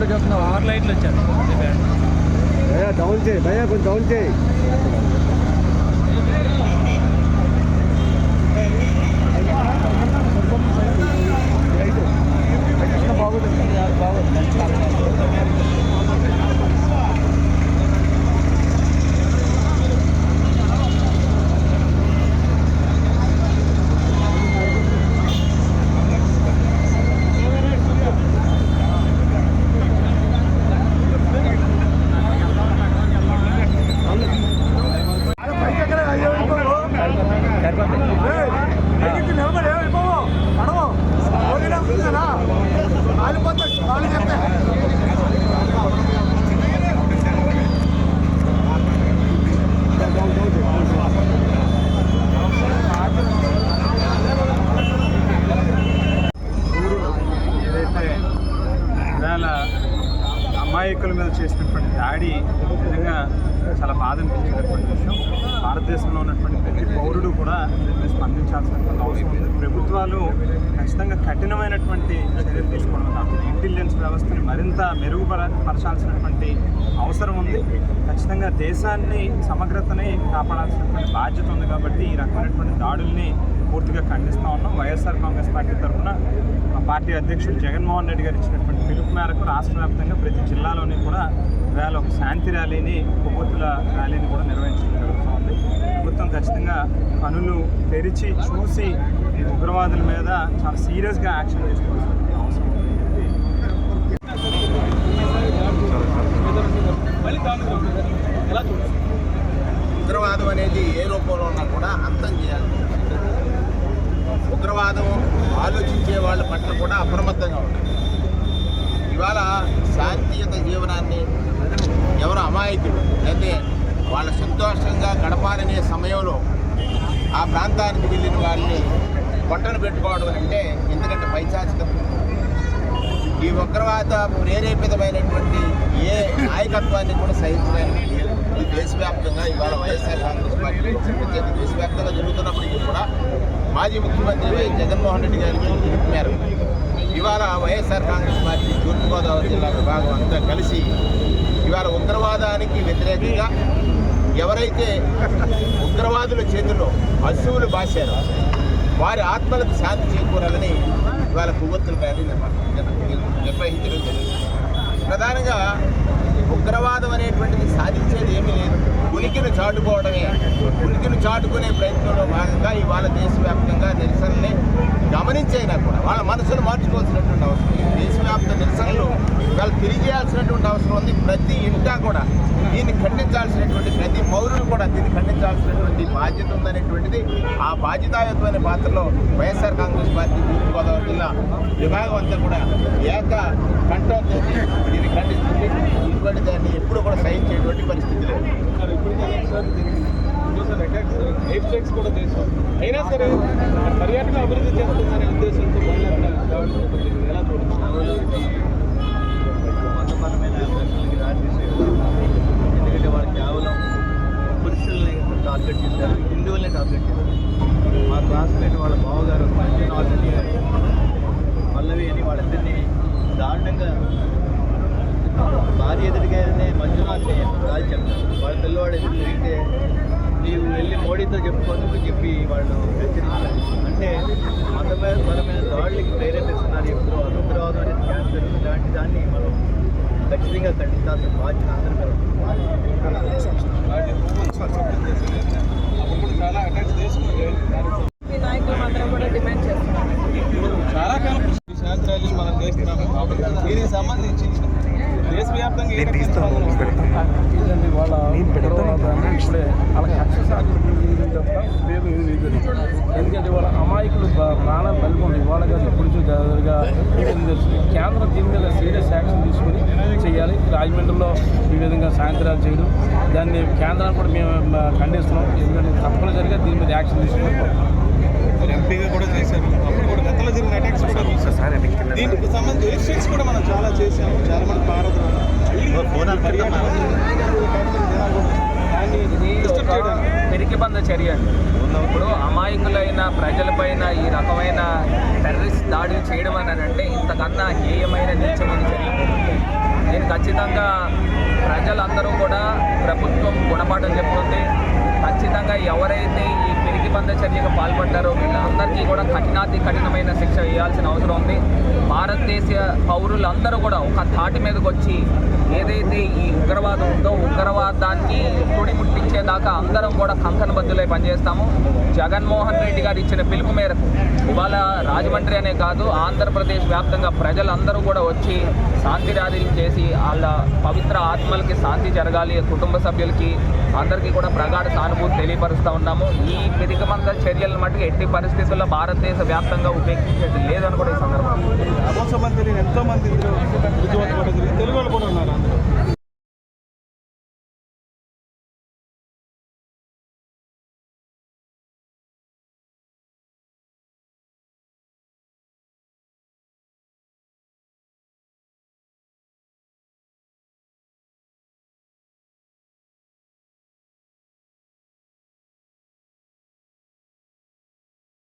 రెండు చొప్పున ఆరు లైట్లు వచ్చారు. భయా డౌన్ చేయి భయా కొంచెం డౌన్ చేయి. బాగుంది. బాగుంది. ఆడి నిజంగా చాలా బాధ అనిపించేటటువంటి విషయం. భారతదేశంలో ఉన్నటువంటి ప్రతి పౌరుడు కూడా అందించాల్సినటువంటి అవసరం ఉంది. ప్రభుత్వాలు ఖచ్చితంగా కఠినమైనటువంటి చర్యలు తీసుకోవడం కాకుండా ఇంటెలిజెన్స్ వ్యవస్థని మరింత మెరుగుపర పరచాల్సినటువంటి అవసరం ఉంది. ఖచ్చితంగా దేశాన్ని సమగ్రతని కాపాడాల్సినటువంటి బాధ్యత ఉంది కాబట్టి ఈ రకమైనటువంటి దాడుల్ని పూర్తిగా ఖండిస్తూ ఉన్నాం. వైఎస్ఆర్ కాంగ్రెస్ పార్టీ తరఫున మా పార్టీ అధ్యక్షుడు జగన్మోహన్ రెడ్డి గారు ఇచ్చినటువంటి పిలుపు మేరకు రాష్ట్ర వ్యాప్తంగా ప్రతి జిల్లాలోని కూడా వేళ ఒక శాంతి ర్యాలీని కొవ్వొత్తుల ర్యాలీని కూడా నిర్వహించడం జరుగుతూ ఉంది ప్రభుత్వం ఖచ్చితంగా కనులు తెరిచి చూసి ఈ ఉగ్రవాదుల మీద చాలా సీరియస్గా యాక్షన్ తీసుకోవాల్సిన అవసరం ఉగ్రవాదం అనేది ఏ రూపంలో ఉన్నా కూడా అంతం చేయాలి. ఉగ్రవాదం ఆలోచించే వాళ్ళ పట్ల కూడా అప్రమత్తంగా ఉండాలి. ఇవాళ శాంతియుత జీవనాన్ని ఎవరు అమాయకులు? అయితే వాళ్ళ సంతోషంగా గడపాలనే సమయంలో ఆ ప్రాంతానికి వెళ్ళిన వాళ్ళని పొట్టను పెట్టుకోవడం అంటే ఎందుకంటే పైశాచికం. ఈ ఉగ్రవాద ప్రేరేపితమైనటువంటి ఏ నాయకత్వాన్ని కూడా సహించడానికి ఈ దేశవ్యాప్తంగా ఇవాళ వైఎస్ఆర్ కాంగ్రెస్ పార్టీ ప్రత్యేక దేశవ్యాప్తంగా జరుగుతున్నప్పటికీ కూడా మాజీ ముఖ్యమంత్రి వై జగన్మోహన్ రెడ్డి గారికి పిలుపు మేరకు ఇవాళ వైఎస్ఆర్ కాంగ్రెస్ పార్టీ తూర్పుగోదావరి జిల్లా విభాగం అంతా కలిసి ఇవాళ ఉగ్రవాదానికి వ్యతిరేకంగా ఎవరైతే ఉగ్రవాదుల చేతుల్లో అశువులు బాశారో వారి ఆత్మలకు శాంతి చేకూరాలని ఇవాళ కొవ్వొత్తుల ర్యాలీ నిర్వహించడం జరిగింది ప్రధానంగా ఉగ్రవాదం అనేటువంటిది సాధించ ఉనికిని చాటుకోవడమే. ఉనికిని చాటుకునే ప్రయత్నంలో భాగంగా ఇవాళ దేశవ్యాప్తంగా నిరసనల్ని గమనించైనా కూడా వాళ్ళ మనసును మార్చుకోవాల్సినటువంటి అవసరం ఉంది. దేశవ్యాప్త నిరసనలు వాళ్ళు తిరిగేయాల్సినటువంటి అవసరం ఉంది. ప్రతి ఇంటా కూడా దీన్ని ఖండించాల్సినటువంటి ప్రతి పౌరులు కూడా దీన్ని ఖండించాల్సినటువంటి బాధ్యత ఉందనేటువంటిది ఆ బాధ్యతాయుతమైన పాత్రలో వైఎస్ఆర్ కాంగ్రెస్ పార్టీ తూర్పుగోదావరి జిల్లా విభాగం అంతా కూడా ఏక కంఠంతో దీన్ని ఖండిస్తుంది. ఇటువంటి దాన్ని ఎప్పుడు కూడా సహించేటువంటి పరిస్థితి లేదు. ఎయిర్ కూడా చేశాం అయినా సరే పర్యాటక మోడీతో చెప్పుకోవద్దు చెప్పి వాళ్ళు హెచ్చరించారు. అంటే మతపరమైన దాడులకి ప్రేరేపిస్తున్నారు ఎప్పుడు. ఉగ్రవాదం అనేది క్యాన్సర్ ఇలాంటి దాన్ని మనం ఖచ్చితంగా ఖండించాల్సిన బాధ్యత అందరి మీద ఉంది. అప్పుడు కూడా చాలా అటాక్స్ చేసుకున్నారు ఈ నాయకులు అందరం కూడా డిమాండ్ చేస్తున్నాం చాలా కాలం ఈ శాంతి ర్యాలీలు మనం చేస్తున్నాము కాబట్టి దీనికి సంబంధించి దేశవ్యాప్తంగా ఏ రకమైన ఇదండి వాళ్ళ ఉగ్రవాదాన్ని ఇప్పుడే వాళ్ళ కక్ష సాధించింది తప్ప లేదు ఏమీ లేదు ఎందుకంటే వాళ్ళ అమాయకులు బ- ప్రాణాలు బలిపోండి వాళ్ళ కాదు ఎప్పుడు జరుగుగా కేంద్రం దీని మీద సీరియస్ యాక్షన్ తీసుకొని రాజమండ్రిలో ఈ విధంగా సాయంత్రాలు చేయడం. దాన్ని కేంద్రాన్ని కూడా మేము ఖండిస్తున్నాం. ఎందుకంటే తప్పనిసరిగా దీని మీద యాక్షన్ తీసుకుంటాం ఎంపీగా కూడా చేశారు. అప్పుడు కూడా గతంలో జరిగిన అటాక్స్ కూడా చూసారు దీనికి సంబంధించి కూడా మనం చాలా చేసాము చాలా మంది భారత్ పిరికిబంద చర్య. ఇప్పుడు అమాయకులైన ప్రజలపైన ఈ రకమైన టెర్రరిస్ట్ దాడులు చేయడం అని అంటే ఇంతకన్నా హేయమైన నీచమైన చర్య. నేను ఖచ్చితంగా ప్రజలందరూ కూడా ప్రభుత్వం గుణపాఠం చెప్తుంది. ఖచ్చితంగా ఎవరైతే ఈ ప్రతిబంధ చర్యకు పాల్పడ్డారో. వీళ్ళందరికీ కూడా కఠినాతి కఠినమైన శిక్ష వేయాల్సిన అవసరం ఉంది. భారతదేశ పౌరులందరూ కూడా ఒక తాటి మీదకి వచ్చి ఏదైతే ఈ ఉగ్రవాదం ఉందో ఉగ్రవాదాన్ని తొడి ముట్టించేదాకా అందరం కూడా కంకణబద్దులై పనిచేస్తాము. జగన్మోహన్ రెడ్డి గారు ఇచ్చిన పిలుపు మేరకు ఇవాళ రాజమండ్రి అనే కాదు ఆంధ్రప్రదేశ్ వ్యాప్తంగా ప్రజలందరూ కూడా వచ్చి శాంతి ర్యాలీలు చేసి వాళ్ళ పవిత్ర ఆత్మలకి శాంతి జరగాలి. కుటుంబ సభ్యులకి అందరికీ కూడా ప్రగాఢ సానుభూతి తెలియపరుస్తూ ఉన్నాము. ఈ పిరికమంత చర్యలను మటుకు ఎట్టి పరిస్థితుల్లో భారతదేశ వ్యాప్తంగా ఉపేక్షించేది లేదని కూడా ఈ సందర్భంగా మంది ఎంతో మంది తెలుగు వాళ్ళు కూడా ఉన్నారు.